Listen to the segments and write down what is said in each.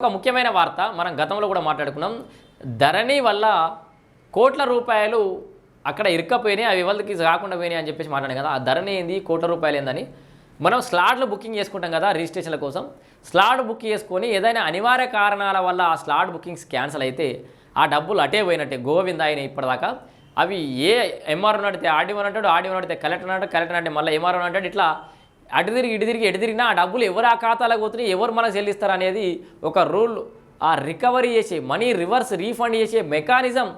ఒక ముఖ్యమైన వార్త మనం గతంలో కూడా మాట్లాడుకున్నాం. ధరణి వల్ల కోట్ల రూపాయలు అక్కడ ఇరుక్కపోయినాయి అవి ఎవరికి కాకుండా పోయినాయి అని చెప్పేసి మాట్లాడాం కదా. ఆ ధరణి ఏంది? కోట్ల రూపాయలు ఏందని. మనం స్లాట్లు బుకింగ్ చేసుకుంటాం కదా రిజిస్ట్రేషన్ల కోసం. స్లాట్ బుక్ చేసుకొని ఏదైనా అనివార్య కారణాల వల్ల ఆ స్లాట్ బుకింగ్స్ క్యాన్సిల్ అయితే ఆ డబ్బులు అటే పోయినట్టే. గోవింద ఆయన ఇప్పటిదాకా. అవి ఏ ఎంఆర్ఓ నడితే ఆర్డీఓ అంటాడు ఆర్డీఓ నడితే కలెక్టర్ అంటాడు కలెక్టర్ అంటే మళ్ళీ ఎంఆర్ఓ అంటాడు ఇట్లా అటు తిరిగి ఇటు తిరిగి ఎటు తిరిగినా ఆ డబ్బులు ఎవరు ఆ ఖాతాలకు పోతున్నాయి ఎవరు మనకు చెల్లిస్తారు అనేది ఒక రూల్ ఆ రికవరీ చేసే మనీ రివర్స్ రీఫండ్ చేసే మెకానిజం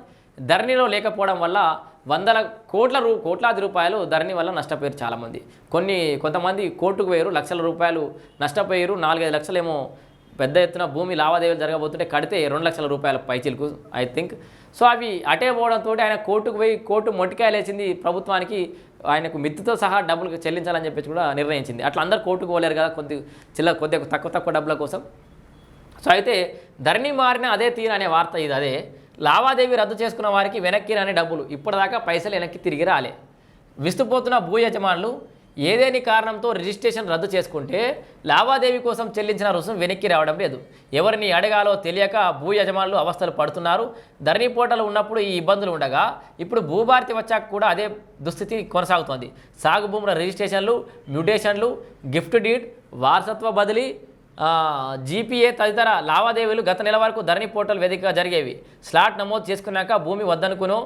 ధరణిలో లేకపోవడం వల్ల వందల కోట్ల రూ కోట్లాది రూపాయలు ధరణి వల్ల నష్టపోయారు చాలామంది. కొన్ని కొంతమంది కోర్టుకు పోయారు లక్షల రూపాయలు నష్టపోయారు నాలుగైదు లక్షలేమో పెద్ద ఎత్తున భూమి లావాదేవీలు జరగబోతుంటే కడితే రెండు లక్షల రూపాయల పైచిలకు ఐ థింక్ సో అవి అటే పోవడంతో ఆయన కోర్టుకు పోయి కోర్టు మొట్టికాయలు ప్రభుత్వానికి. ఆయనకు మిత్తితో సహా డబ్బులు చెల్లించాలని చెప్పేసి కూడా నిర్ణయించింది. అట్లా అందరు కోర్టుకు పోలేరు కదా కొద్ది చిల్ల కొద్దిగా తక్కువ తక్కువ డబ్బుల కోసం. సో అయితే ధరణి మారిన అదే తీరు అనే వార్త ఇది అదే. లావాదేవీ రద్దు చేసుకున్న వారికి వెనక్కి రాని డబ్బులు. ఇప్పటిదాకా పైసలు వెనక్కి తిరిగి రాలే. విస్తుపోతున్న భూ యజమానులు ఏదేని కారణంతో రిజిస్ట్రేషన్ రద్దు చేసుకుంటే లావాదేవీ కోసం చెల్లించిన రుసుం వెనక్కి రావడం లేదు. ఎవరిని అడగాలో తెలియక భూ యజమానులు అవస్థలు పడుతున్నారు. ధరణి పోటలు ఉన్నప్పుడు ఈ ఇబ్బందులు ఉండగా ఇప్పుడు భూభారతి వచ్చాక కూడా అదే దుస్థితి కొనసాగుతోంది. సాగు భూముల రిజిస్ట్రేషన్లు మ్యూటేషన్లు గిఫ్ట్ డీడ్ వారసత్వ బదిలీ జీపీఏ తదితర లావాదేవీలు గత నెల వరకు ధరణి పోర్టల్ వేదికగా జరిగేవి. స్లాట్ నమోదు చేసుకున్నాక భూమి వద్దనుకును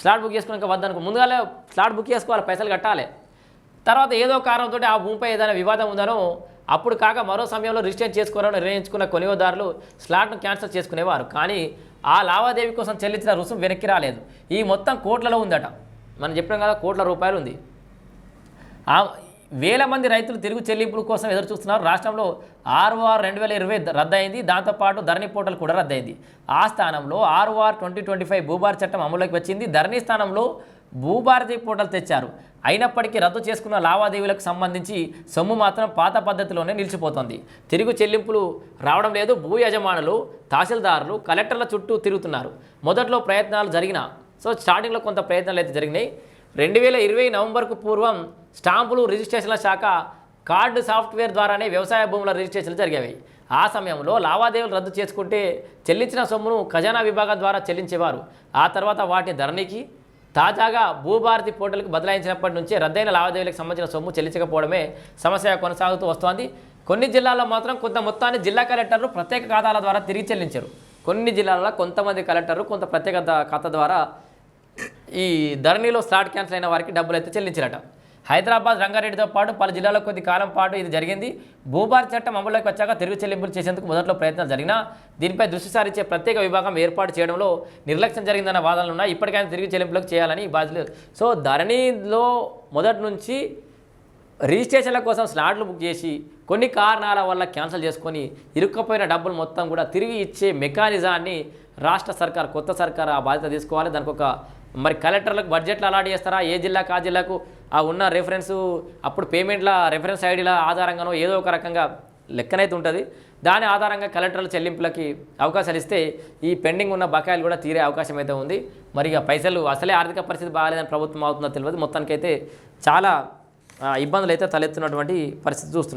స్లాట్ బుక్ చేసుకున్నాక వద్దనుకో ముందుగానే స్లాట్ బుక్ చేసుకోవాలి పైసలు కట్టాలి. తర్వాత ఏదో కారణంతో ఆ భూమిపై ఏదైనా వివాదం ఉందనో అప్పుడు కాక మరో సమయంలో రిజిస్టర్ చేసుకోవాలని నిర్ణయించుకున్న కొనుగోదారులు స్లాట్ను క్యాన్సిల్ చేసుకునేవారు. కానీ ఆ లావాదేవీ కోసం చెల్లించిన రుసుం వెనక్కి రాలేదు. ఈ మొత్తం కోట్లలో ఉందట. మనం చెప్పినాం కదా కోట్ల రూపాయలు ఉంది. ఆ వేల మంది రైతులు తిరుగు చెల్లింపుల కోసం ఎదురు చూస్తున్నారు. రాష్ట్రంలో ఆర్ఓఆర్ రెండు వేల ఇరవై రద్దయింది. దాంతోపాటు ధరణి పోర్టల్ కూడా రద్దయింది. ఆ స్థానంలో ఆర్ఓఆర్ ట్వంటీ ట్వంటీ ఫైవ్ భూభార్ చట్టం అమలులోకి వచ్చింది. ధరణి స్థానంలో భూభారతి పోర్టల్ తెచ్చారు. అయినప్పటికీ రద్దు చేసుకున్న లావాదేవీలకు సంబంధించి సొమ్ము మాత్రం పాత పద్ధతిలోనే నిలిచిపోతుంది. తిరుగు చెల్లింపులు రావడం లేదు భూ యజమానులు తహసీల్దారులు కలెక్టర్ల చుట్టూ తిరుగుతున్నారు. మొదట్లో ప్రయత్నాలు జరిగిన సో స్టార్టింగ్లో కొంత ప్రయత్నాలు అయితే జరిగినాయి. రెండు వేల ఇరవై నవంబర్కు పూర్వం స్టాంపులు రిజిస్ట్రేషన్ల శాఖ కార్డు సాఫ్ట్వేర్ ద్వారానే వ్యవసాయ భూముల రిజిస్ట్రేషన్లు జరిగేవి. ఆ సమయంలో లావాదేవీలు రద్దు చేసుకుంటే చెల్లించిన సొమ్మును ఖజానా విభాగం ద్వారా చెల్లించేవారు. ఆ తర్వాత వాటిని ధరణికి తాజాగా భూభారతి పోర్టల్కి బదలాయించినప్పటి నుంచే రద్దయిన లావాదేవీలకు సంబంధించిన సొమ్ము చెల్లించకపోవడమే సమస్య కొనసాగుతూ వస్తోంది. కొన్ని జిల్లాల్లో మాత్రం కొంత మొత్తాన్ని జిల్లా కలెక్టర్లు ప్రత్యేక ఖాతాల ద్వారా తిరిగి చెల్లించారు. కొన్ని జిల్లాల్లో కొంతమంది కలెక్టర్లు కొంత ప్రత్యేక ఖాతా ద్వారా ఈ ధరణిలో స్లాట్ క్యాన్సిల్ అయిన వారికి డబ్బులు అయితే చెల్లించారట. హైదరాబాద్ రంగారెడ్డితో పాటు పలు జిల్లాల్లో కొద్ది కాలం పాటు ఇది జరిగింది. భూభారతి చట్టం అమలులోకి వచ్చాక తిరుగు చెల్లింపులు చేసేందుకు మొదట్లో ప్రయత్నాలు జరిగినా దీనిపై దృష్టి సారించే ప్రత్యేక విభాగం ఏర్పాటు చేయడంలో నిర్లక్ష్యం జరిగిందన్న వాదనలు ఉన్నాయి. ఇప్పటికైనా తిరిగి చెల్లింపులకు చేయాలని బాధ్యులు సో ధరణిలో మొదటి నుంచి రిజిస్ట్రేషన్ల కోసం స్లాట్లు బుక్ చేసి కొన్ని కారణాల వల్ల క్యాన్సిల్ చేసుకొని ఇరుక్కపోయిన డబ్బులు మొత్తం కూడా తిరిగి ఇచ్చే మెకానిజాన్ని రాష్ట్ర సర్కార్ కొత్త సర్కార్ ఆ బాధ్యత తీసుకోవాలి. దానికి ఒక మరి కలెక్టర్లకు బడ్జెట్లు అలాట్ చేస్తారా? ఏ జిల్లాకు ఆ జిల్లాకు? ఆ ఉన్న రెఫరెన్స్ అప్పుడు పేమెంట్ల రెఫరెన్స్ ఐడీల ఆధారంగానో ఏదో ఒక రకంగా లెక్కనైతే ఉంటుంది. దాని ఆధారంగా కలెక్టర్ల చెల్లింపులకి అవకాశాలు ఇస్తే ఈ పెండింగ్ ఉన్న బకాయిలు కూడా తీరే అవకాశం అయితే ఉంది. మరి ఇక పైసలు అసలే ఆర్థిక పరిస్థితి బాగాలేదని ప్రభుత్వం అవుతుందో తెలియదు. మొత్తానికైతే చాలా ఇబ్బందులు అయితే తలెత్తున్నటువంటి పరిస్థితి చూస్తున్నాం.